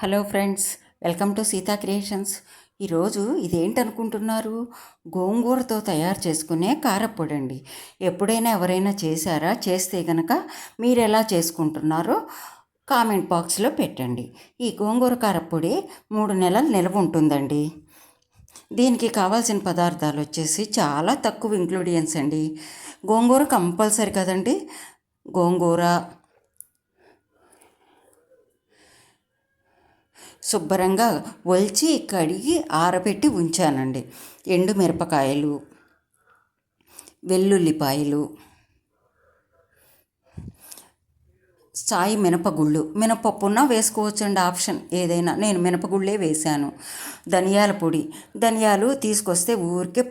Hello friends welcome to Sita Creations. ఈరోజు ఇదేంటనుకుంటున్నారు? గోంగూరతో తయారు చేసుకునే కారప్పొడి అండి ఎప్పుడైనా ఎవరైనా చేశారా? చేస్తే కనుక మీరు ఎలా చేసుకుంటున్నారో కామెంట్ బాక్స్లో పెట్టండి. ఈ గోంగూర కారప్పొడి మూడు నెలలు నిల్వ ఉంటుందండి. దీనికి కావాల్సిన పదార్థాలు వచ్చేసి చాలా తక్కువ ఇంగ్రీడియంట్స్ అండి. గోంగూర కంపల్సరీ కదండి. గోంగూర శుభ్రంగా ఒలిచి కడిగి ఆరబెట్టి ఉంచానండి. ఎండు మిరపకాయలు వెల్లుల్లిపాయలు సాయి మినపగుళ్ళు. మినపప్పున్న వేసుకోవచ్చండి ఆప్షన్ ఏదైనా. నేను మినపగుళ్ళే వేశాను. ధనియాల పొడి. ధనియాలు తీసుకొస్తే ఊరికే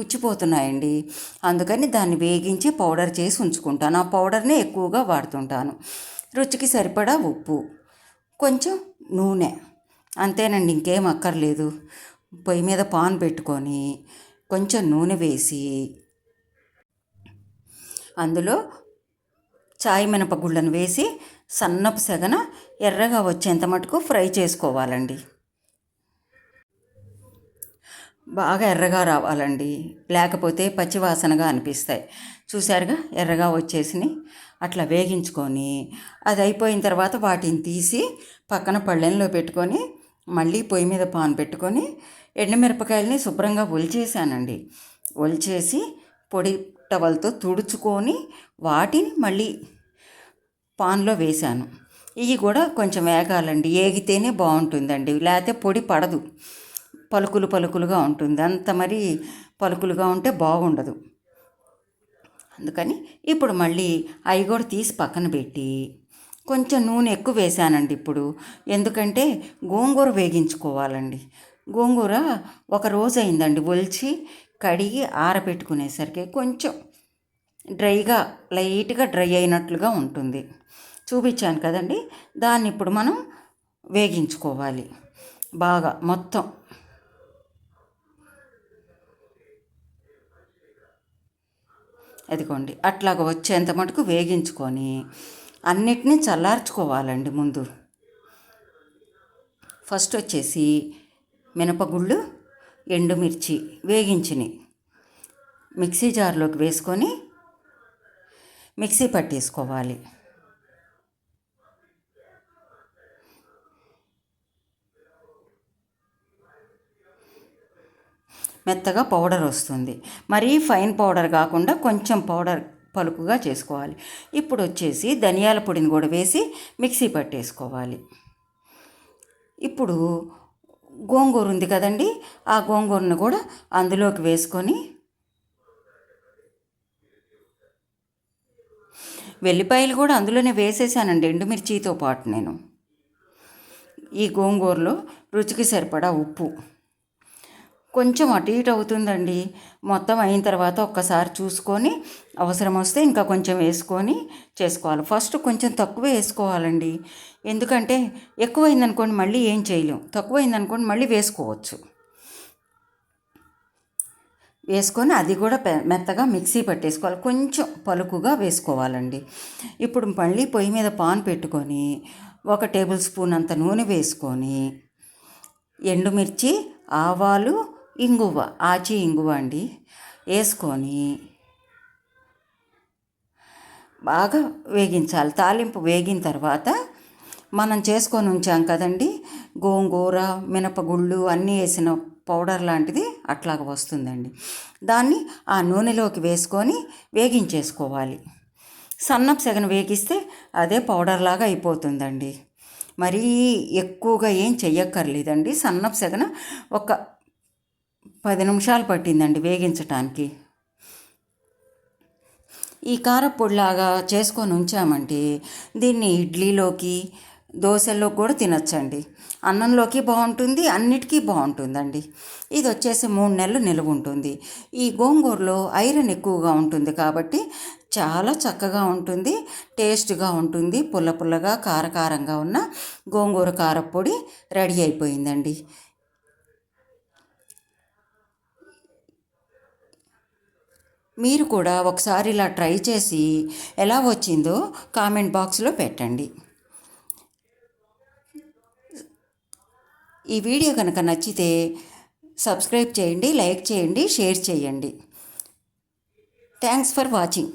పుచ్చిపోతున్నాయండి. అందుకని దాన్ని వేగించి పౌడర్ చేసి ఉంచుకుంటాను. ఆ పౌడర్నే ఎక్కువగా వాడుతుంటాను. రుచికి సరిపడా ఉప్పు. కొంచెం నూనె. అంతేనండి ఇంకేం అక్కర్లేదు. పొయ్యి మీద పాన్ పెట్టుకొని కొంచెం నూనె వేసి అందులో చాయ్ మినపగుళ్ళను వేసి సన్నపు సెగన ఎర్రగా వచ్చేంత మటుకు ఫ్రై చేసుకోవాలండి. బాగా ఎర్రగా రావాలండి. లేకపోతే పచ్చివాసనగా అనిపిస్తాయి. చూశారుగా? ఎర్రగా వచ్చేసినాయి. అట్లా వేగించుకొని అది అయిపోయిన తర్వాత వాటిని తీసి పక్కన పళ్ళెంలో పెట్టుకొని మళ్ళీ పొయ్యి మీద పాన్ పెట్టుకొని ఎండుమిరపకాయలని శుభ్రంగా ఒలిచేసానండి ఒలిచేసి పొడి టవల్తో తుడుచుకొని వాటిని మళ్ళీ పాన్లో వేశాను. ఇవి కూడా కొంచెం వేగాలండి. ఏగితేనే బాగుంటుందండి. లేకపోతే పొడి పడదు. పలుకులు పలుకులుగా ఉంటుంది. అంత మరి పలుకులుగా ఉంటే బాగుండదు. అందుకని ఇప్పుడు మళ్ళీ అవి కూడా తీసి పక్కన పెట్టి కొంచెం నూనె ఎక్కువ వేసానండి ఇప్పుడు. ఎందుకంటే గోంగూర వేగించుకోవాలండి. గోంగూర ఒక రోజు అయిందండి ఒలిచి కడిగి ఆరబెట్టుకునేసరికి కొంచెం డ్రైగా లైట్గా డ్రై అయినట్లుగా ఉంటుంది. చూపించాను కదండి. దాన్ని ఇప్పుడు మనం వేగించుకోవాలి. బాగా మొత్తం. అదిగోండి. అట్లాగ వచ్చేంత మటుకు వేగించుకొని అన్నిటినీ చల్లార్చుకోవాలండి ముందు. ఫస్ట్ వచ్చేసి మినపగుళ్ళు ఎండుమిర్చి వేగించినవి. మిక్సీ జార్లోకి వేసుకొని మిక్సీ పట్టేసుకోవాలి. మెత్తగా పౌడర్ వస్తుంది. మరీ ఫైన్ పౌడర్ కాకుండా కొంచెం పౌడర్ పలుకుగా చేసుకోవాలి. ఇప్పుడు వచ్చేసి ధనియాల పొడిని కూడా వేసి మిక్సీ పట్టేసుకోవాలి. ఇప్పుడు గోంగూర ఉంది కదండి ఆ గోంగూరను కూడా అందులోకి వేసుకొని వెల్లిపాయలు కూడా అందులోనే వేసేసానండి ఎండుమిర్చితో పాటు నేను. ఈ గోంగూరలో రుచికి సరిపడా ఉప్పు. కొంచెం అటు ఇటు అవుతుందండి. మొత్తం అయిన తర్వాత ఒక్కసారి చూసుకొని అవసరం వస్తే ఇంకా కొంచెం వేసుకొని చేసుకోవాలి. ఫస్ట్ కొంచెం తక్కువ వేసుకోవాలండి. ఎందుకంటే ఎక్కువైందనుకోండి మళ్ళీ ఏం చేయలేం. తక్కువైందనుకోండి మళ్ళీ వేసుకోవచ్చు. వేసుకొని అది కూడా మెత్తగా మిక్సీ పట్టేసుకోవాలి. కొంచెం పలుకుగా వేసుకోవాలండి. ఇప్పుడు మళ్ళీ పొయ్యి మీద పాన్ పెట్టుకొని ఒక టేబుల్ స్పూన్ అంత నూనె వేసుకొని ఎండుమిర్చి ఆవాలు ఇంగువ ఆచి ఇంగువ అండి. వేసుకొని బాగా వేగించాలి. తాలింపు వేగిన తర్వాత మనం చేసుకొని ఉంచాం కదండి. గోంగూర మినపగుళ్ళు అన్నీ వేసిన పౌడర్ లాంటిది అట్లాగ వస్తుందండి. దాన్ని ఆ నూనెలోకి వేసుకొని వేగించేసుకోవాలి. సన్నపు సెగను వేగిస్తే అదే పౌడర్ లాగా అయిపోతుందండి. మరీ ఎక్కువగా ఏం చెయ్యక్కర్లేదండి. సన్నపు సెగన ఒక పది నిమిషాలు పట్టిందండి వేగించటానికి. ఈ కారపొడిలాగా చేసుకొని ఉంచామంటే దీన్ని ఇడ్లీలోకి దోశల్లో కూడా తినచ్చండి. అన్నంలోకి బాగుంటుంది అన్నిటికీ బాగుంటుందండి. ఇది వచ్చేసి మూడు నెలలు నిలువ ఉంటుంది. ఈ గోంగూరలో ఐరన్ ఎక్కువగా ఉంటుంది కాబట్టి చాలా చక్కగా ఉంటుంది టేస్ట్గా ఉంటుంది పుల్ల పుల్లగా కారకారంగా ఉన్న గోంగూర కారపొడి రెడీ అయిపోయిందండి. మీరు కూడా ఒకసారి ఇలా ట్రై చేసి ఎలా వచ్చిందో కామెంట్ బాక్స్లో పెట్టండి. ఈ వీడియో కనుక నచ్చితే సబ్స్క్రైబ్ చేయండి లైక్ చేయండి షేర్ చేయండి. Thanks for watching.